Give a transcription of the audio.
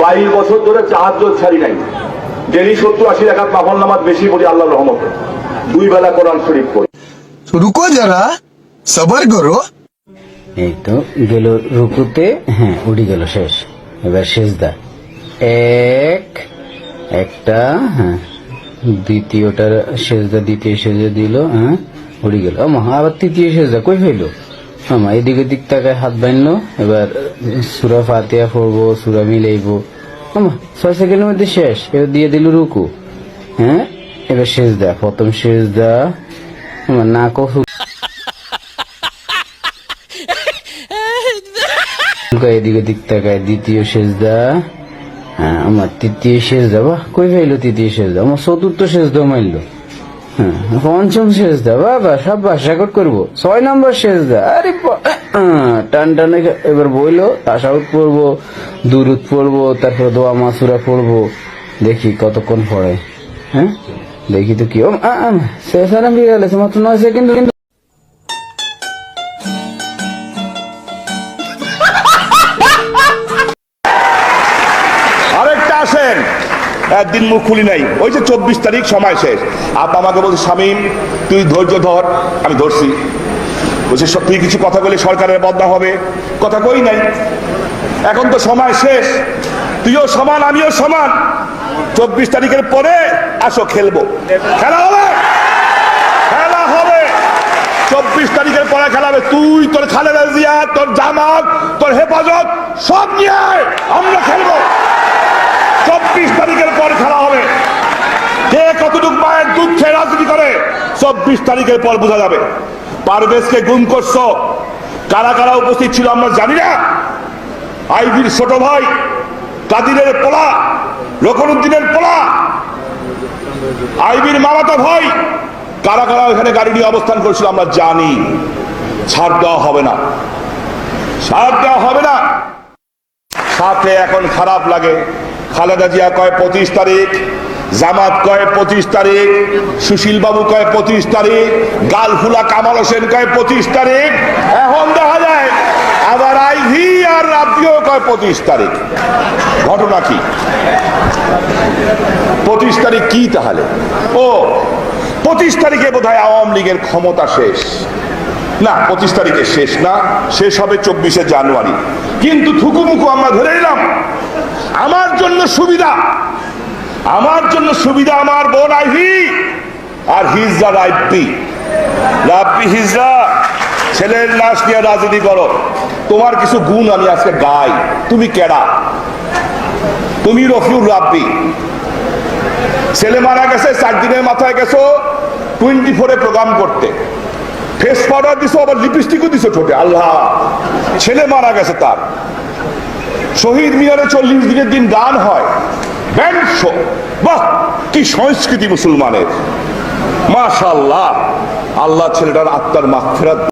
বাইশ বছর ধরে চার চাহাজ্জত ছাড়ি নাই। ডেলি সত্তর আশি টাকা পাফল নামাজ বেশি পড়ি আল্লাহ রহমত দুই বেলা কোরআন শরীফ পড়ি। রুকো যারা সবার করো। এই তো গেল রুকুতে হ্যাঁ উডি গেল শেষ। এবার শেষদা এক একটা হ্যাঁ দ্বিতীয়টার শেষদা দ্বিতীয় সেজদা দিল হ্যাঁ উডি গেল। আবার তৃতীয় সেজদা কই হইল? আমা, এদিকে দিক তাকায় হাত বাঁধলো এবার সুরা ফাতিয়া পড়ব, সুরা মিলাইবো। ছয় সেকেন্ডের মধ্যে শেষ। এবার দিয়ে দিল রুকু। হ্যাঁ? এবার শেষ দা প্রথম শেষ দা আমার নাকও তাকায় এদিকে দিক তাকায় দ্বিতীয় সেজদা। হ্যাঁ আমার তৃতীয় সেজদা। বাহ, কই পাইলো তৃতীয় সেজদা? আমার চতুর্থ সেজদা মাইলো। হ্যাঁ পঞ্চম বাবা, সব রেকর্ড ছয় নম্বর আরে টান টানে এবার বইলো তাসাউদ পড়ব, দুরুদ পড়ব দোয়া মাসুরা পড়ব, দেখি কতক্ষণ পড়ে। হ্যাঁ? দেখি তো কি, ও শেষ আরাম আছে মাত্র নয় সেকেন্ড কিন্তু আরেকটা আসেন। একদিন মুখ খুলি নাই। ওই যে চব্বিশ তারিখ সময় শেষ। আপা আমাকে বলছে, স্বামী, তুই ধৈর্য ধর, আমি ধরছি। বলছে "সব- তুই কিছু কথা বলে সরকারের বদনা হবে? কথা কই নাই। এখন তো সময় শেষ। তুইও সমান, আমিও সমান। চব্বিশ তারিখের পরে আসো, খেলব। খেলা হবে? খেলা হবে। চব্বিশ তারিখের পরে খেলা হবে। তুই, তোর খালেদা জিয়া, তোর জামাত, তোর হেফাজত, সব নিয়ে আমরা খেলব। চব্বিশ তারিখের পর খেলা হবে কে কতটুক মায়ের দুধ খেয়ে রাজনীতি করে চব্বিশ তারিখের পর বোঝা যাবে। পারভেজকে গুম করছ। কারা কারা উপস্থিত ছিল আমরা জানি না। আইবির ছোট ভাই, কাদিরের পোলা রকনুদ্দিনের পোলা আইবির মামাতো ভাই, কারা কারা ওখানে গাড়ি নিয়ে অবস্থান করছিল আমরা জানি। ছাড় দেওয়া হবে না। ছাড় দেওয়া হবে না। সাথে এখন খারাপ লাগে। খালেদা জিয়া কয় পঁচিশ তারিখ। জামাত কয় পঁচিশ তারিখ সুশীল বাবু কয় পঁচিশ তারিখ, গালফুলা কামাল হোসেন কয় পঁচিশ তারিখ। এখন দেখা যায়, আবার আইভি আর রাব্বিও কয় পঁচিশ তারিখ। ঘটনা কি? পঁচিশ তারিখ কি তাহলে? ও, পঁচিশ তারিখে বোধহয় আওয়ামী লীগের ক্ষমতা শেষ। না, পঁচিশ তারিখে শেষ না, শেষ হবে চব্বিশে জানুয়ারি। কিন্তু থুকুমুকু আমরা ধরে নিলাম, আমার জন্য সুবিধা আমার জন্য সুবিধা আমার বোন আইভি আর হিজরা রাইপি রাব্বি। হিজরা ছেলের লাশ নিয়ে রাজনীতি করো। তোমার কিছু গুণ আমি আজকে গাই। তুমি কেডা? তুমি রফিউর রাব্বি। ছেলে মারা গেছে, চার দিনের মাথায় গেছো টোয়েন্টি ফোরে প্রোগ্রাম করতে। ফেস পাউডার দিছো, আবার লিপস্টিকও দিছো ঠোঁটে। আল্লাহ, ছেলে মারা গেছে তার। শহীদ মিনারে চল্লিশ দিনের দিন গান হয়। ব্যান্ড বাহ কি সংস্কৃতি মুসলমানের। মাশাল্লাহ আল্লাহ ছেলেটার আত্মার মাগফিরাত।